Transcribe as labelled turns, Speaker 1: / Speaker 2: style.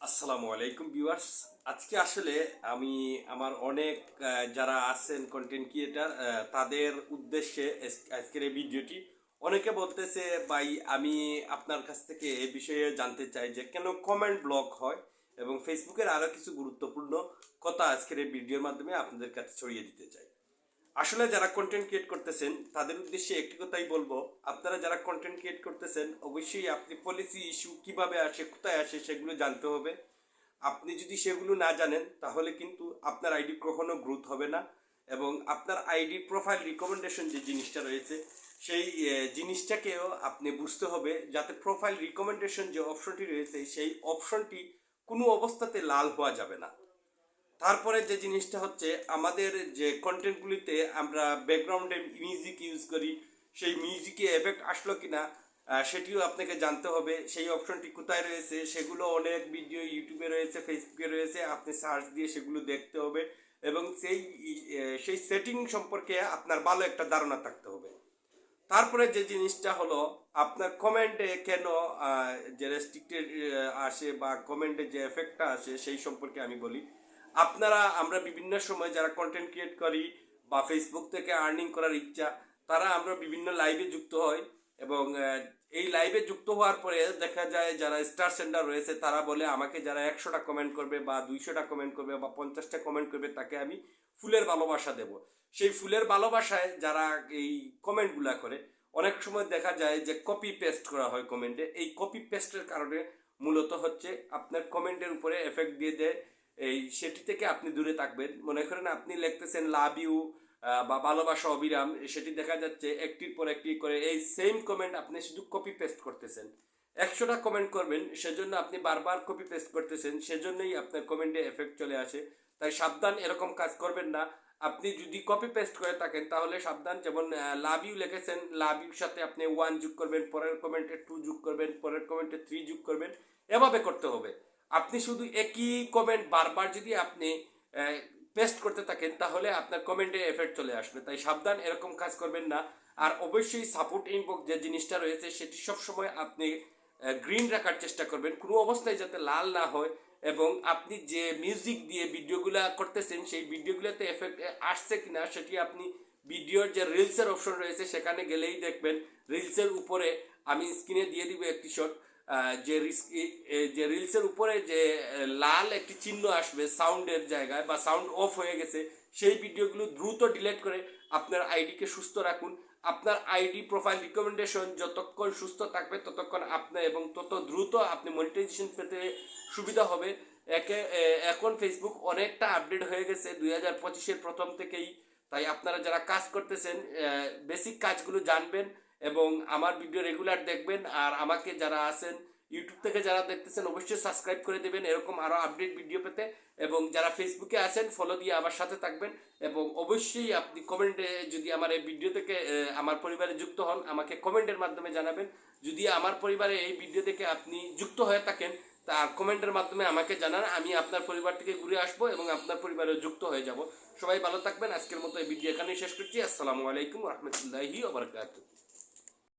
Speaker 1: আসসালামু আলাইকুম ভিউয়ার্স। আজকে আসলে আমি আমার অনেক যারা আছেন কন্টেন্ট ক্রিয়েটার তাদের উদ্দেশ্যে আজকের এই ভিডিওটি, অনেকে বলতেছে, ভাই, আমি আপনার কাছ থেকে এ বিষয়ে জানতে চাই যে কেন কমেন্ট ব্লক হয়? এবং ফেসবুকের আরও কিছু গুরুত্বপূর্ণ কথা আজকের এই ভিডিওর মাধ্যমে আপনাদের কাছে ছড়িয়ে দিতে চাই। আসলে যারা কন্টেন্ট ক্রিয়েট করতেছেন, তাদের উদ্দেশ্যে একটি কথাই বলব, আপনারা যারা কন্টেন্ট ক্রিয়েট করতেছেন, অবশ্যই আপনি পলিসি ইস্যু কীভাবে আসে, কোথায় আসে সেগুলো জানতে হবে। আপনি যদি সেগুলো না জানেন, তাহলে কিন্তু আপনার আইডি কখনো গ্রোথ হবে না এবং আপনার আইডি প্রোফাইল রিকমেন্ডেশন যে জিনিসটা রয়েছে, সেই জিনিসটাকেও আপনি বুঝতে হবে যাতে প্রোফাইল রিকমেন্ডেশন যে অপশনটি রয়েছে, সেই অপশনটি কোনো অবস্থাতে লাল হওয়া যাবে না। তারপরে যে জিনিসটা হচ্ছে আমাদের যে কন্টেন্টগুলিতে আমরা ব্যাকগ্রাউন্ডে মিউজিক ইউজ করি সেই মিউজিকে এফেক্ট আসলো কিনা আহ, সেটিও আপনাকে জানতে হবে। সেই অপশনটি কোথায় রয়েছে সেগুলো অনেক ভিডিও ইউটিউবে রয়েছে ফেসবুকে রয়েছে আপনি সার্চ দিয়ে সেগুলো দেখতে হবে এবং সেই সেই সেটিং সম্পর্কে আপনার ভালো একটা ধারণা থাকতে হবে। তারপরে যে জিনিসটা হলো আপনার কমেন্টে কেন যে রেস্ট্রিক্টেড আসে বা কমেন্টে যে এফেক্টটা আসে সেই সম্পর্কে আমি বলি। আপনারা, আমরা বিভিন্ন সময় যারা কন্টেন্ট ক্রিয়েট করি বা ফেসবুক থেকে আর্নিং করার ইচ্ছা, তারা আমরা বিভিন্ন লাইভে যুক্ত হই এবং এই লাইভে যুক্ত হওয়ার পরে দেখা যায় যারা স্টার সেন্ডার রয়েছে, তারা বলে আমাকে যারা একশোটা কমেন্ট করবে বা দুইশোটা কমেন্ট করবে বা পঞ্চাশটা কমেন্ট করবে, তাকে আমি ফুলের ভালোবাসা দেব। সেই ফুলের ভালোবাসায় যারা এই কমেন্টগুলা করে, অনেক সময় দেখা যায় যে কপি পেস্ট করা হয় কমেন্টে এই কপি পেস্টের কারণে মূলত হচ্ছে আপনার কমেন্টের উপরে এফেক্ট দিয়ে দেয়। এই সেটি থেকে আপনি দূরে থাকবেন। মনে করেন আপনি লিখতেছেন, লাভ ইউ বা ভালোবাসা অবিরাম, সেটি দেখা যাচ্ছে একটির পর একটি করে এই সেম কমেন্ট আপনি শুধু কপি পেস্ট করতেছেন। একশোটা কমেন্ট করবেন, সেজন্য আপনি বারবার কপি পেস্ট করতেছেন, সেজন্যই আপনার কমেন্টে এফেক্ট চলে আসে। তাই সাবধান, এরকম কাজ করবেন না। আপনি যদি কপি পেস্ট করে থাকেন, তাহলে সাবধান, যেমন লাভ ইউ লিখেছেন, লাভ ইউর সাথে আপনি ওয়ান যোগ করবেন, পরের কমেন্টে টু যোগ করবেন, পরের কমেন্টে থ্রি যোগ করবেন। এভাবে করতে হবে। আপনি শুধু একই কমেন্ট বারবার যদি আপনি পেস্ট করতে থাকেন, তাহলে আপনার কমেন্টে এফেক্ট চলে আসবে। তাই সাবধান, এরকম কাজ করবেন না। আর অবশ্যই সাপোর্ট ইনবক্স যে জিনিসটা রয়েছে, সেটি সবসময় আপনি গ্রিন রাখার চেষ্টা করবেন। কোনো অবস্থায় যাতে লাল না হয় এবং আপনি যে মিউজিক দিয়ে ভিডিওগুলা করতেছেন, সেই ভিডিওগুলোতে এফেক্ট আসছে কিনা, সেটি আপনি ভিডিওর যে রিলসের অপশন রয়েছে, সেখানে গেলেই দেখবেন। রিলসের উপরে আমি স্ক্রিনে দিয়ে দিব একটি শট যে যে রিলসের উপরে যে লাল একটি চিহ্ন আসবে, সাউন্ডের জায়গায় বা সাউন্ড অফ হয়ে গেছে, সেই ভিডিওগুলো দ্রুত ডিলিট করে আপনার আইডিকে সুস্থ রাখুন। আপনার আইডি, প্রোফাইল, রিকমেন্ডেশন যতক্ষণ সুস্থ থাকবে ততক্ষণ আপনার এবং তত দ্রুত আপনি মনিটাইজেশন পেতে সুবিধা হবে। একে এখন ফেসবুক অনেকটা আপডেট হয়ে গেছে দুই হাজার পঁচিশের প্রথম থেকেই। তাই আপনারা যারা কাজ করতেছেন বেসিক কাজগুলো জানবেন। এবং আমার ভিডিও রেগুলার দেখবেন। আর আমাকে যারা আছেন ইউটিউব থেকে যারা দেখতেছেন, অবশ্যই সাবস্ক্রাইব করে দেবেন। এরকম আরও আপডেট ভিডিও পেতে। এবং যারা ফেসবুকে আছেন ফলো দিয়ে আমার সাথে থাকবেন। এবং অবশ্যই আপনি কমেন্টে যদি আমার এই ভিডিও থেকে আমার পরিবারে যুক্ত হন, আমাকে কমেন্টের মাধ্যমে জানাবেন। যদি আমার পরিবারে এই ভিডিও থেকে আপনি যুক্ত হয়ে থাকেন, তার কমেন্টের মাধ্যমে আমাকে জানান। আমি আপনার পরিবার থেকে ঘুরে আসব এবং আপনার পরিবারে যুক্ত হয়ে যাব। সবাই ভালো থাকবেন। আজকের মতো এই ভিডিও এখানেই শেষ করছি। আসসালামু আলাইকুম রহমতুল্লাহি